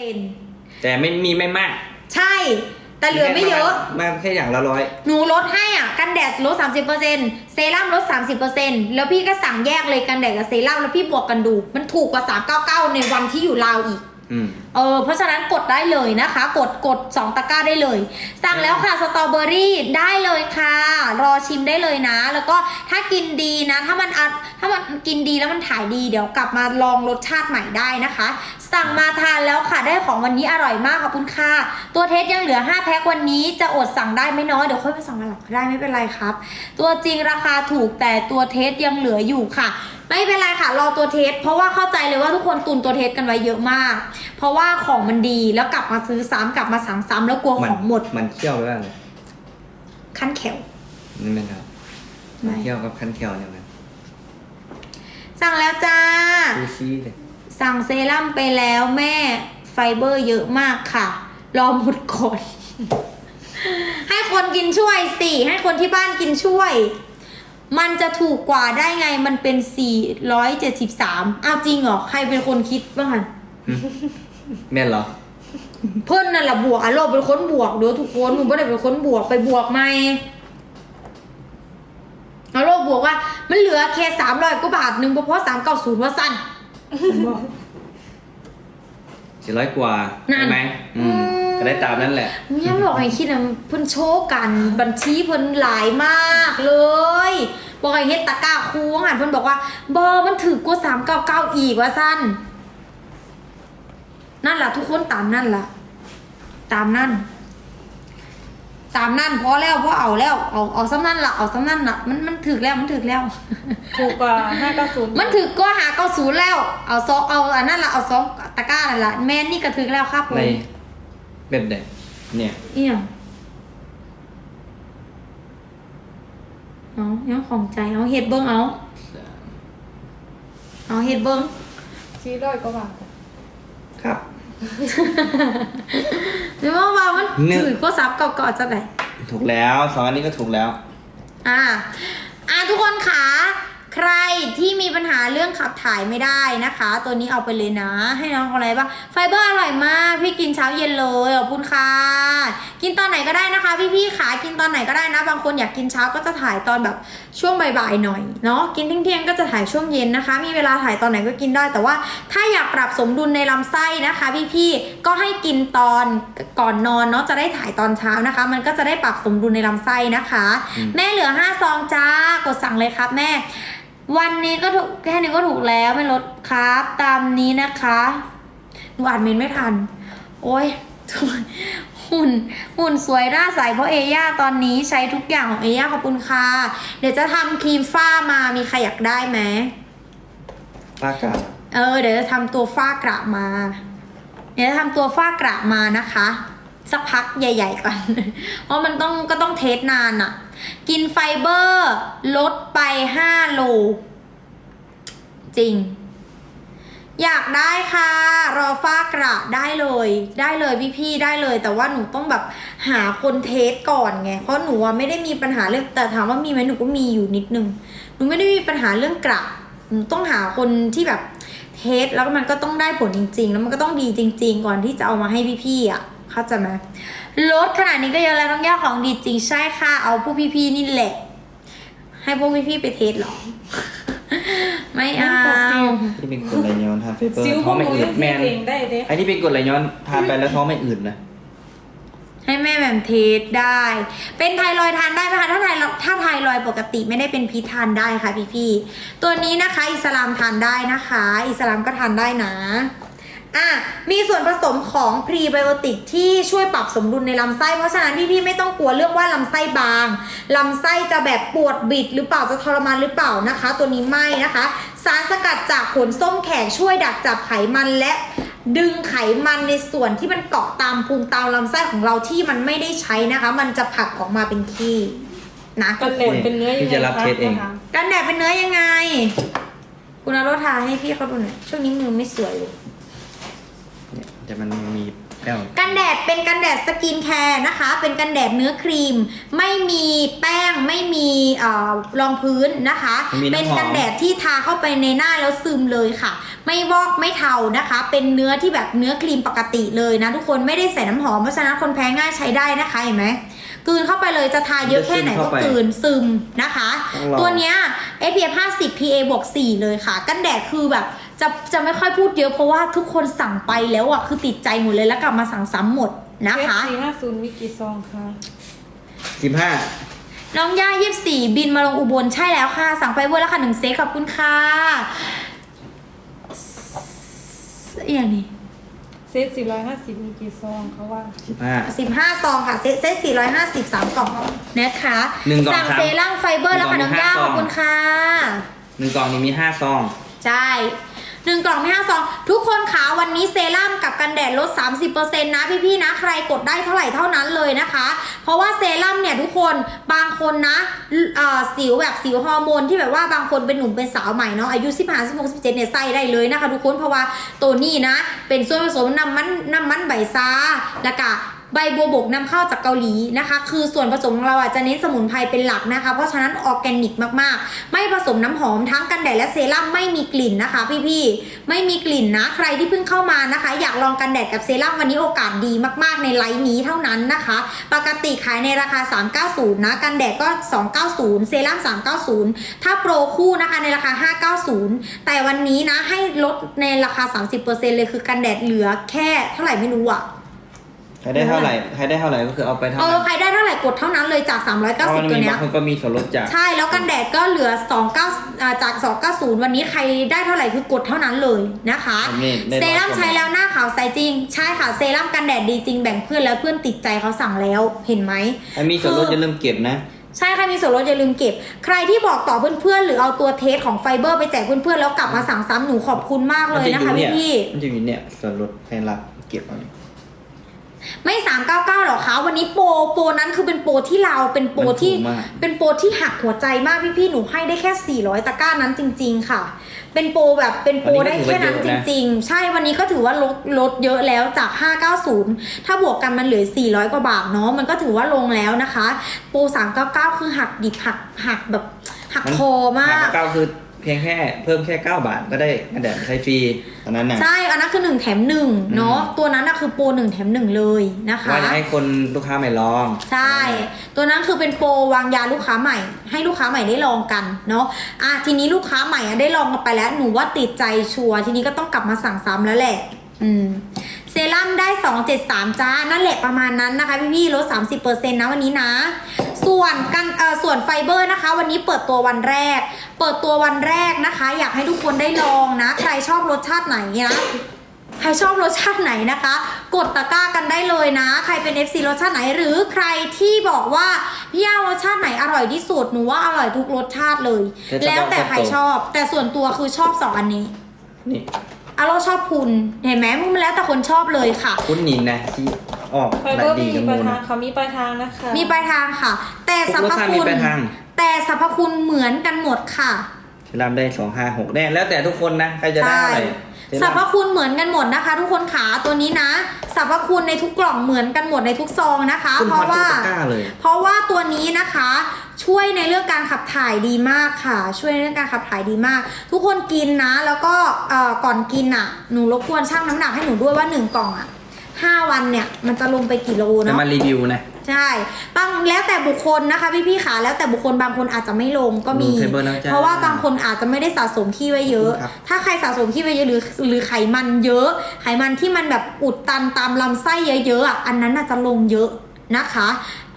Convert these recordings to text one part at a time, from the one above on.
เป็นแต่ไม่มีไม่มากใช่ แต่เหลือไม่เยอะ มากแค่อย่างละร้อย หนูลดให้อะ กันแดดลด 30%เซรั่มลด 30%แล้วพี่ก็สั่งแยกเลยกันแดดกับเซรั่มแล้วพี่บวกกันดู มันถูกกว่า 399 ในวันที่อยู่ลาวอีกอืม เออเพราะฉะนั้นกดได้เลยนะคะ กดกด2ตะกร้าได้เลย สั่งแล้วค่ะสตรอเบอรี่ได้เลยค่ะ รอชิมได้เลยนะ แล้วก็ถ้ากินดีนะ ถ้ามันอัดถ้ามันกินดีแล้วมันถ่ายดีเดี๋ยวกลับมาลองรสชาติใหม่ได้นะคะ สั่งมาทานแล้วค่ะได้ของวันนี้อร่อยมากขอบคุณค่ะ ตัวเทสยังเหลือ 5 แพ็ควันนี้จะอดสั่งได้ไมเนาะเดี๋ยวค่อยไปสั่งมาหลังก็ได้ไม่เป็นไรครับ ตัวจริงราคาถูกแต่ตัวเทสยังเหลืออยู่ค่ะ ไม่เป็นไรค่ะรอตัวเทส เพราะว่าเข้าใจเลยว่าทุกคนตุนตัวเทสกันไว้เยอะมาก เพราะว่าของมันดีแล้วกลับมาซื้อซ้ำกลับมาสั่งซ้ำแล้วกลัวมัของหมดมันเคี่ยวไปบ้างเลยขั้นแขวนี่เป็นครับไม่เคี่ยวกับคันเคี่ยวเนี่ยมันสั่งแล้วจ้าซูชิเลยสั่งเซรั่มไปแล้วแม่ไฟเบอร์เยอะมากค่ะ รอหมดก่อนให้คนกินช่วยสิ ให้คนที่บ้านกินช่วย มันจะถูกกว่าได้ไงมันเป็น 473อ้าวจริงเหรอ ใครเป็นคนคิดบ้างคะแม่นเหรอ เพิ่นนั่นแหละบวกอะโลเป็นคนบวกเด้อทุกคนหนูไม่ได้เป็นคนบวกไปบวกไหมอะโลบวกว่า มันเหลือแค่สามร้อยกว่าบาทหนึ่งเพราะสามเก้าศูนย์ว่าสั้นผมบอกสี่ร้อยกว่านั่น ใช่ไหมอืมอืม ก็ได้ตามนั้นแหละมึงยังบอกให้คิดนะเพิ่นโชว์กันบัญชีเพิ่นหลายมากเลยบอกให้เฮ็ดตะกร้าคูงหันเพิ่นบอกว่าบอมันถือกว่าสามเก้าเก้าอีกว่าสั้นนั่นแหละทุกคนตามนั่นล่ะ ตามนั่น ตามนั่นพอแล้วพอเอาแล้วเอาเอาซ้ำนั่นละเอาซ้ำนั่นละมันมันถึกแล้วมันถึกแล้ว ถูกกว่าห้าเก้าศูนย์มันถึกก็หาเก้าศูนย์แล้ว เอาซองเอาอันนั้นละเอาซองตะกร้านั่นละแม่นนี่ก็ถึกแล้วครับผในม แบบไหนเนี่ยเอี่ยงเอายังของใจเอาเห็ดเบิ้งเอา เอาเห็ดเบิ้งสี่ร้อยกว่าบาทครับหรือว่าว่ามันเนี่ยถือก็ซับเก่าๆจะไหนถูกแล้วสองอันนี้ก็ถูกแล้ว อ่า อ่าทุกคนคะ ใครที่มีปัญหาเรื่องขับถ่ายไม่ได้นะคะ ตัวนี้เอาไปเลยนะ ให้น้องเอาอะไรบ้างไฟเบอร์อร่อยมาก พี่กินเช้าเย็นเลยขอบคุณค่ะกินตอนไหนก็ได้นะคะ พี่ๆขากินตอนไหนก็ได้นะ บางคนอยากกินเช้าก็จะถ่ายตอนแบบช่วงบ่ายๆหน่อยเนาะกินเที่ยงๆก็จะถ่ายช่วงเย็นนะคะ มีเวลาถ่ายตอนไหนก็กินได้ แต่ว่าถ้าอยากปรับสมดุลในลำไส้นะคะ พี่ๆก็ให้กินตอนก่อนนอนเนาะจะได้ถ่ายตอนเช้านะคะ มันก็จะได้ปรับสมดุลในลำไส้นะคะอืมแม่เหลือห้าซองจ้ากดสั่งเลยครับแม่ วันนี้ก็ถูกแค่นี้ก็ถูกแล้วไม่ลดครับตามนี้นะคะหนูอ่านเมนไม่ทัน โอ้ยหุ่นหุ่นสวยหน้าใสเพราะเอย่าตอนนี้ใช้ทุกอย่างของเอย่าขอบคุณค่ะ เดี๋ยวจะทำครีมฝ้ามามีใครอยากได้ไหมปากกาเออ เดี๋ยวจะทำตัวฝ้ากระมา เดี๋ยวจะทำตัวฝ้ากระมานะคะ สักพักใหญ่ ๆก่อนเพราะมันต้องก็ต้องเทสนานอะ กินไฟเบอร์ ลดไป5โล จริง อยากได้ค่ะ รอฝ้ากระได้เลย ได้เลยพี่ๆได้เลย แต่ว่าหนูต้องแบบหาคนเทสก่อนไง เพราะหนูอะไม่ได้มีปัญหาเรื่องแต่ถามว่ามีไหมหนูก็มีอยู่นิดนึง หนูไม่ได้มีปัญหาเรื่องกระหนูต้องหาคนที่แบบเทสแล้วมันก็ต้องได้ผลจริง ๆ แล้วมันก็ต้องดีจริง ๆ ก่อนที่จะเอามาให้พี่ๆอะ เข้าใจไหมลดขนาดนี้ก็เยอะแล้วต้องแยกของดีจริงใช่ค่ะ เอาพวกพี่ๆนี่แหละ ให้พวกพี่ๆไปเทสเหรอ ไม่เอาที่เป็นกรดไหลย้อนทานไฟเบอร์ซิวพท้วอกงหไม่นูอืยัดงแมเทนเองได้เด้ไอ้ที่เป็นกรดไหลย้อนทานไปแล้วท้องไม่อืดนะให้แม่แหม่มเทสได้ เป็นไทรอยด์ทานได้ไหมคะ ถ้าไทรอยด์ถ้าไทรอยด์ปกติไม่ได้เป็นพิษทานได้ค่ะพี่ๆ ตัวนี้นะคะ อิสลามทานได้นะคะ อิสลามก็ทานได้นะ อะมีส่วนผสมของพรีไบโอติกที่ช่วยปรับสมดุลในลำไส้ เพราะฉะนั้นพี่ๆไม่ต้องกลัวเรื่องว่าลำไส้บางลำไส้จะแบบปวดบิดหรือเปล่าจะทรมานหรือเปล่านะคะ ตัวนี้ไม่นะคะ สารสกัดจากผลส้มแขกช่วยดักจับไขมันและดึงไขมันในส่วนที่มันเกาะตามพุงตามลำไส้ของเราที่มันไม่ได้ใช้นะคะ มันจะผลักออกมาเป็นขี้นะกัทุนกคนแดดเป็นเนื้อยังพี่ไงจะรับคะเทสเองนะคะกันแดดเป็นเนื้อยังไง คุณเอารถทาให้พี่เขาดูหน่อยช่วงนี้มือไม่สวยเลยเนี่ย แต่มันมีแก้วกันแดดเป็นกันแดดสกินแคร์นะคะ เป็นกันแดดเนื้อครีม ไม่มีแป้งไม่มีเอ่อรองพื้นนะคะ ไม่มีน้ำหอม เป็นกันแดดที่ทาเข้าไปในหน้าแล้วซึมเลยค่ะ ไม่วอกไม่เทานะคะ เป็นเนื้อที่แบบเนื้อครีมปกติเลยนะทุกคนไม่ได้ใส่น้ำหอมเพราะฉะนั้นคนแพ้ง่ายใช้ได้นะคะเห็นไหม กลืนเข้าไปเลยจะทาเยอะแค่ไหนก็กลืนซึมนะคะต้องลองตัวเนี้ย SPF 50 PA บวก4เลยค่ะ กันแดดคือแบบจะจะไม่ค่อยพูดเยอะเพราะว่าทุกคนสั่งไปแล้วอะคือติดใจหมดเลยแล้วกลับมาสั่งซ้ำหมดนะคะสี่ห้าศูนย์มีกี่ซองคะสิบห้าน้องย่ายี่สี่บินมาลงอุบลใช่แล้วค่ะ สั่งไฟเบอร์แล้วค่ะหนึ่งเซตขอบคุณค่ะอย่างนี้ เซตสี่ร้อยห้าสิบมีกี่ซองเขาว่า สิบห้าสิบห้าซองค่ะ เซตเซตสี่ร้อยห้าสิบสามกล่องนะคะหนึ่งกล่องสั่งสามเซรั่มไฟเบอร์แล้วค่ะหนึ่น้องงกล่องย่ามีห้าขอบคุณค่ะ หนึ่งกล่องนี้มีห้าซอง ใช่ หนึ่งกล่องไม่ห้าซองทุกคนคะวันนี้เซรั่มกับกันแดดลด 30%นะพี่ๆนะ ใครกดได้เท่าไหร่เท่านั้นเลยนะคะ เพราะว่าเซรั่มเนี่ยทุกคนบางคนนะเอ่อสิวแบบสิวฮอร์โมนที่แบบว่าบางคนเป็นหนุ่มเป็นสาวใหม่เนาะอายุ15 16 17เนี่ยใส่ได้เลยนะคะทุกคนเพราะว่าตัวนี้นะ เป็นส่วนผสมน้ำมันน้ำมันใบซาแล้วก็ ใบบัวบกนำเข้าจากเกาหลีนะคะ คือส่วนผสมของเราอะจะเน้นสมุนไพรเป็นหลักนะคะ เพราะฉะนั้นออร์แกนิกมากๆ ไม่ผสมน้ำหอมทั้งกันแดดและเซรั่มไม่มีกลิ่นนะคะ พี่ๆไม่มีกลิ่นนะใครที่เพิ่งเข้ามานะคะ อยากลองกันแดดกับเซรั่มวันนี้โอกาสดีมากๆ ในไลน์นี้เท่านั้นนะคะ ปกติขายในราคา 390 นะกันแดดก็ 290 เซรั่ม 390 ถ้าโปรคู่นะคะในราคา 590 แต่วันนี้นะให้ลดในราคา 30%เลยคือกันแดดเหลือแค่เท่าไหร่ไม่รู้อะ ใครได้เท่าไหร่ใครได้เท่าไหร่ก็คือเอาไปเท่าเออนั้นใครได้เท่าไหร่กดเท่านั้นเลยจาก เพราะมัน390 ตัวมีเนี้บายงคนก็มีส่วนลดจาก ใช่แล้วกันแดดก็เหลือ 29อ่าจาก 290 วันนี้ใครได้เท่าไหร่คือกดเท่านั้นเลยนะคะผมนี่ได้เซรั่มร้อยกว่า ใช้แล้วหน้าขาวใสจริง ใช่ค่ะเซรั่มกันแดดดีจริงแบ่งเพื่อนแล้วเพื่อนติดใจเขาสั่งแล้วเห็นไหมไอ้มีส่วนลดอย่าลืมเก็บนะ ใช่ใครมีส่วนลดอย่าลืมเก็บ ใครที่บอกต่อเพื่อนๆ หรือเอาตัวเทสของไฟเบอร์ไปแจกเพื่อนๆ แล้วกลับมาสั่งซ้ำหนูขอบคุณมากเลยนะคะมัจพี่ มันจะอยู่เนี่ยส่วนลดให้รับเก็บเอาเนี่ยๆ ไม่399หรอคะวันนี้โปรโปรนั้นคือเป็นโปรที่เราเป็นโปรมันถูกที่มาก เป็นโปรที่หักหัวใจมากพี่ๆหนูให้ได้แค่400ตะกร้านั้นจริง ๆ ค่ะ เป็นโปรแบบเป็นโปรได้แค่นั้นจริง ๆ ใช่วันนี้ก็ถือว่าลดลดเยอะแล้วจาก 590 ถ้าบวกกันมันเหลือ 400 กว่าบาทเนาะมันก็ถือว่าลงแล้วนะคะ โปร399 คือหักดิบหักหักแบบหักคอมาก เก้าคือ เพียงแค่เพิ่มแค่ 9 บาทก็ได้กันแดดใช้ฟรีตอนนั้นนะ ใช่อันนั้นคือ1แถม1เนาะอืมตัวนั้นนะคือโปร1แถม1เลยนะคะ ว่าจะให้คนลูกค้าใหม่ลอง ใช่ ตัวนั้นคือเป็นโปรวางยาลูกค้าใหม่ ให้ลูกค้าใหม่ได้ลองกันเนาะอะทีนี้ลูกค้าใหม่อะได้ลองกันไปแล้วหนูว่าติดใจชัวร์ทีนี้ก็ต้องกลับมาสั่งซ้ำแล้วแหละ อืมเซรั่มได้ 273 จ้า นั่นแหละประมาณนั้นนะคะพี่ๆลด 30%นะวันนี้นะ ส่วนกันเอ่อส่วนไฟเบอร์นะคะ วันนี้เปิดตัววันแรก เปิดตัววันแรกนะคะ อยากให้ทุกคนได้ลองนะ ใครชอบรสชาติไหนนะใครชอบรสชาติไหนนะคะ กดตะกร้ากันได้เลยนะ ใครเป็น FC รสชาติไหนหรือใครที่บอกว่าพี่ย่ารสชาติไหนอร่อยที่สุดหนูว่าอร่อยทุกรสชาติเลย แล้วแต่ใครชอบ แต่ส่วนตัวคือชอบสองอันนี้นี่อะเราชอบพุนเห็นไหมมันแล้วแต่คนชอบเลยค่ะ คุณหนิงนะที่ ออกไฟหเบลาอยร์ดีมีกับปลามูยทานะงเขามีปลายทางนะคะมีปลายทางค่ะ แต่สรรทุกรพสชาติคุมีณปลายทางแต่สรรพคุณเหมือนกันหมดค่ะเซรั่มได้สองห้าหกแน่แล้วแต่ทุกคนนะใครจะได้อะไรเซสรรั่รมพคุณเหมือนกันหมดนะคะ ทุกคนขาตัวนี้นะสรรพคุณในทุกกล่องเหมือนกันหมดในทุกซองนะคะคุณเพพอราะทุกว่าตะกร้าเลยเพราะว่าตัวนี้นะคะ ช่วยในเรื่องการขับถ่ายดีมากค่ะ ช่วยในเรื่องการขับถ่ายดีมาก ทุกคนกินนะ แล้วก็เอ่อก่อนกินอะหนูรบกวนชั่งน้ำหนักให้หนูด้วยว่าหนึ่งกล่องอะ ห้าวันเนี่ย มันจะลงไปกี่โลจะเนาะ มารีวิวนะ ใช่บางแล้วแต่บุคคลนะคะพี่พี่ๆขาแล้วแต่บุคคลบางคนอาจจะไม่ลงก็มีดูเทเบิลนะจ๊ะเพราะว่าบางคนอาจจะไม่ได้สะสมขี้ไว้เยอะ ครับ ถ้าใครสะสมขี้ไว้เยอะหรือหรือไขมันเยอะ ไขมันที่มันแบบอุดตันตามลำไส้เยอะๆอะอันนั้นอาจจะลงเยอะนะคะ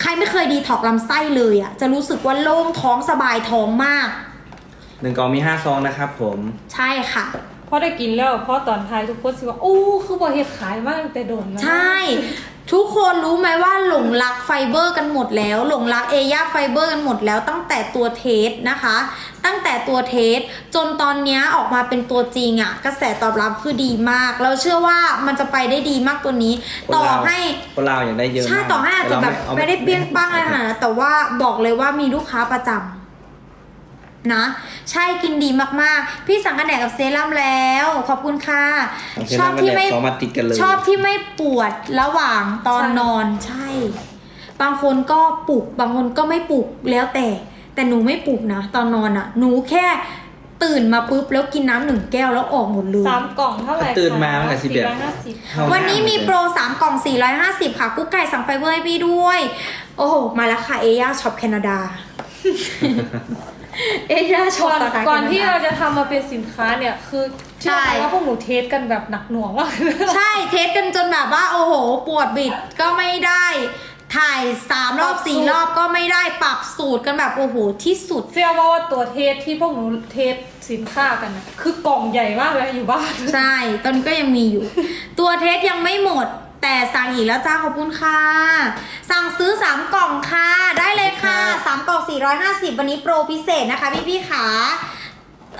ใครไม่เคยดีถอกลำไส้เลยอะจะรู้สึกว่าโล่งท้องสบายท้องมาก หนึ่งกล่องมีห้าซองนะครับผม ใช่ค่ะ พอได้กินแล้วพอตอนท้ายทุกคนสิว่าโอ้คือบ่เฮ็ดขายมากตั้งแต่โดนแล้ว ใช่ ทุกคนรู้ไหมว่าหลงรักไฟเบอร์กันหมดแล้ว หลงรักเอย่าไฟเบอร์กันหมดแล้ว ตั้งแต่ตัวเทสนะคะ ตั้งแต่ตัวเทสจนตอนเนี้ยออกมาเป็นตัวจริงอะ่ะ กระแสตอบรับคือดีมาก เราเชื่อว่ามันจะไปได้ดีมากตัวนี้ต่อให้ คนลาวอยากได้เยอะใช่มากต่อให้อาจจะแบบเราไม่ได้เปรี้ยงป้างอะไรขนาดนั้นแต่ว่าบอกเลยว่ามีลูกค้าประจำ นะ ใช่กินดีมากๆ พี่สั่งกันแดดกับเซรั่มแล้ว ขอบคุณค่ะของเซชอรั่บมกันที่แดไม่ดสองมาติดกันเลยชอบที่ไม่ปวดระหว่างตอนนอนใช่ บางคนก็ปลุกบางคนก็ไม่ปลุกแล้วแต่ แต่หนูไม่ปลุกนะ ตอนนอนอะ่ะ หนูแค่ตื่นมาปุ๊บแล้วกินน้ำหนึ่งแก้วแล้วออกหมดเลย สามกล่องเท่าไหร่คะตื่นมาตั้งแต่สิบเอ็ดร้อยห้าสิบเข้าวันนี้มีหาโปร 3 กล่อง 450 ค่ะ กุ๊กไก่สั่งไฟเบอร์ให้พี่ด้วย โอ้โห มาแล้วค่ะ เอย่าช็อปแคนาดา เอย่าช็อปก่อนสาขาก่อนแคาดาที่เราจะทำมาเป็นสินค้าเนี่ยคือเชื่อไหมใช่ว่าพวกหนูเทสกันแบบหนักหน่วงมากใช่เทสกันจนแบบว่า โอ้โห ปวดบิดก็ไม่ได้ ถ่ายสามรอบสี่รอบก็ไม่ได้ปรับสูตรกันแบบโอ้โหที่สุด เชื่อว่าตัวเทสที่พวกหนูเทสสินค้ากันนะคือกล่องใหญ่มากเลยอยู่บ้าน ใช่ ตอนนี้ก็ยังมีอยู่ ตัวเทสยังไม่หมด แต่สั่งอีกแล้วจ้าขอบคุณค่ะ สั่งซื้อ 3 กล่องค่ะ ได้เลยค่ะ 3 กล่อง 450 วันนี้โปรพิเศษนะคะพี่พี่ๆขา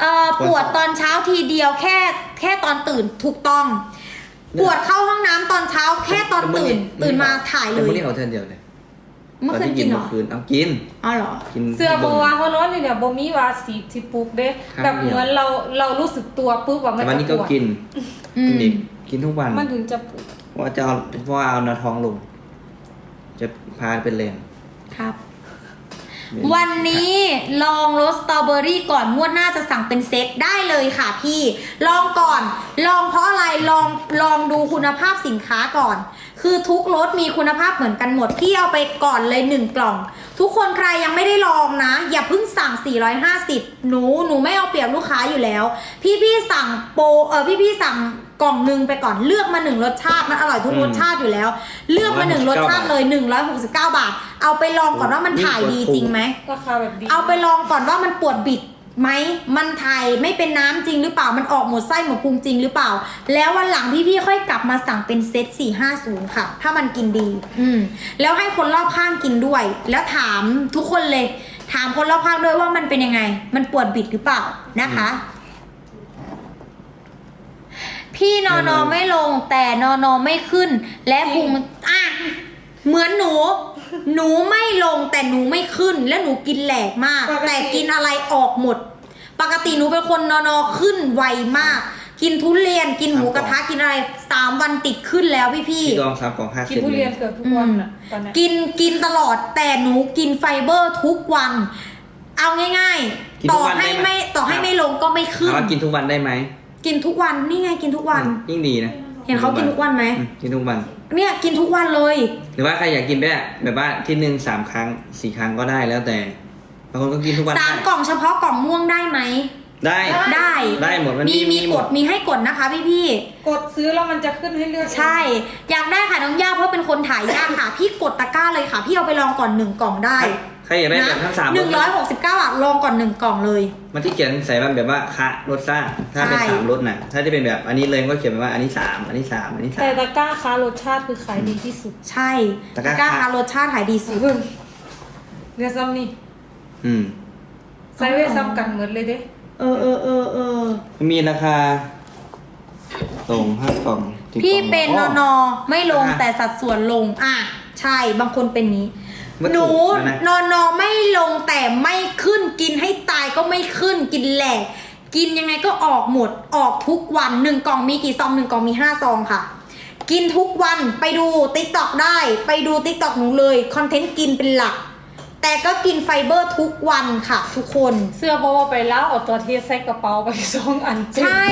เอ่อปวดตอนเช้าทีเดียวแค่แค่ตอนตื่นถูกต้อง ปวดเข้าห้องน้ำตอนเช้าแค่ตอนตื่น ตื่นมาถ่ายเลแต่ยมื่อนี้เอาเท่าเดียวเลยเมื่อคืนตกินเหรอเมื่อคืนเอากินอ๋อเหรอกินเสื้อโบวาเขานอนอยู่เนี่ยโบมีวาสีสิปลุกเด้ครับแบบเหมือนเราเรารู้สึกตัวปุ๊บว่ามันแต่วันจะนี้ปก็วดกินอืกินมอีกกินทุกวันมันถึงจะปวด ว่าจะเอาเพราะว่าเอานาท้องลง จะพาเป็นเลนครับ วันนี้ลองรสสตรอเบอรี่ก่อนงวดหน้าจะสั่งเป็นเซตได้เลยค่ะพี่ ลองก่อน ลองเพราะอะไรลองลองดูคุณภาพสินค้าก่อน คือทุกรสมีคุณภาพเหมือนกันหมดพี่เอาไปก่อนเลยหนึ่งกล่อง ทุกคนใครยังไม่ได้ลองนะ อย่าเพิ่งสั่ง 450 หนูหนูไม่เอาเปรียบลูกค้าอยู่แล้ว พี่พี่ๆสั่งโปรเออพี่พี่ๆสั่งกล่องหนึ่งไปก่อนเลือกมาหนึ่งรสชาติมันอร่อยทุกรสชาติอยู่แล้ว เลือกมาหนึ่งรสชาติเลย 169 บาท เอาไปลองก่อนว่ามันถ่ายดีจริงไหมราคาแบบดีเอาไปลองก่อนว่ามันปวดบิด ไหมมันไทยไม่เป็นน้ำจริงหรือเปล่ามันออกหมดไส้หมดพุงจริงหรือเปล่า แล้ววันหลังพี่ๆค่อยกลับมาสั่งเป็นเซต450ค่ะ ถ้ามันกินดี อืมแล้วให้คนรอบข้างกินด้วย แล้วถามทุกคนเลย ถามคนรอบข้างด้วยว่ามันเป็นยังไง มันปวดบิดหรือเปล่านะคะ พี่นอนอไม่ลงแต่นอนอไม่ขึ้น และพุงอะเหมือนหนู หนูไม่ลงแต่หนูไม่ขึ้น และหนูกินแหลกมากแต่กินอะไรออกหมด ปกติหนูเป็นคนนอนอขึ้นไวมาก กินทุเรียนกินหมูกระทะกินอะไรสามวันติดขึ้นแล้วพี่พี่พี่กองสามกล่องห้ากินเซตทุเลเรียนยเกือบทุกวันอะตอนเนี้ยกินกินตลอดแต่หนูกินไฟเบอร์ทุกวัน เอาง่ายกินๆทุต่กอวันให้ได้ไหมไม่ต่อให้ไม่ลงก็ไม่ขึ้น ถามว่ากินทุกวันได้ไหมกินทุกวันนี่ไงกินทุกวันอืมยิ่งดีนะ เห็นเขากินทุกวันไหมอืมกินทุกวัน เนี่ยกินทุกวันเลย หรือว่าใครอยากกินแบบแบบว่าที่หนึ่งสามครั้งสี่ครั้งก็ได้แล้วแต่บางคนก็กินทุกวันสามได้กล่องเฉพาะกล่องม่วงได้ไหม ได้ได้ได้หมดมันมีมีมีหกมดดมีให้กดนะคะพี่พี่กดซื้อแล้วมันจะขึ้นให้เลือกๆใช่ อยากได้ค่ะน้องย่าเพราะเป็นคนถ่ายยากค่ะ พี่กดตะกร้าเลยค่ะ พี่เอาไปลองก่อนหนึ่งกล่องได้ ใครอยากได้แบบทั้งสามหนึ่งร้อยหกสิบเก้าบาทลองก่อนหนึ่งกล่องเลย มันที่เขียนใส่มันแบบว่าคะรสซ่าถ้าเป็นใช่สามรสน่ะ ถ้าจะเป็นแบบอันนี้เลยก็เขียนไว้ว่าอันนี้สามอันนี้สามอันนี้สาแต่มตะกร้าค้ารสชาติคือขายดีที่สุด ใช่ตะตะกกร้าร้าค่ะรสชาติขายดีสุดเรือซ้ำนี่อืมใส่เวทซ้ำกันเหมือนเลยเด้เออเออเออเออมีราคาส่งห้ากล่อง10พี่กล่องเป็นนอ๋ออนอไม่ลงอะแต่สัดส่วนลง อะ ใช่บางคนเป็นนี้วัตถุ หนูนะนอนอไม่ลงแต่ไม่ขึ้นกินให้ตายก็ไม่ขึ้นกินแหลกกินยังไงก็ออกหมดออกทุกวันหนึ่งกล่องมีกี่ซองหนึ่งกล่องมีห้าซองค่ะ กินทุกวันไปดูติ๊กตอกได้ ไปดูติ๊กตอกหนูเลยคอนเทนต์กินเป็นหลัก แต่ก็กินไฟเบอร์ทุกวันค่ะ ทุกคน เสื้อบอกว่าไปแล้วเอาตัวเทสใส่กระเป๋าไปสองอันเต็มใช่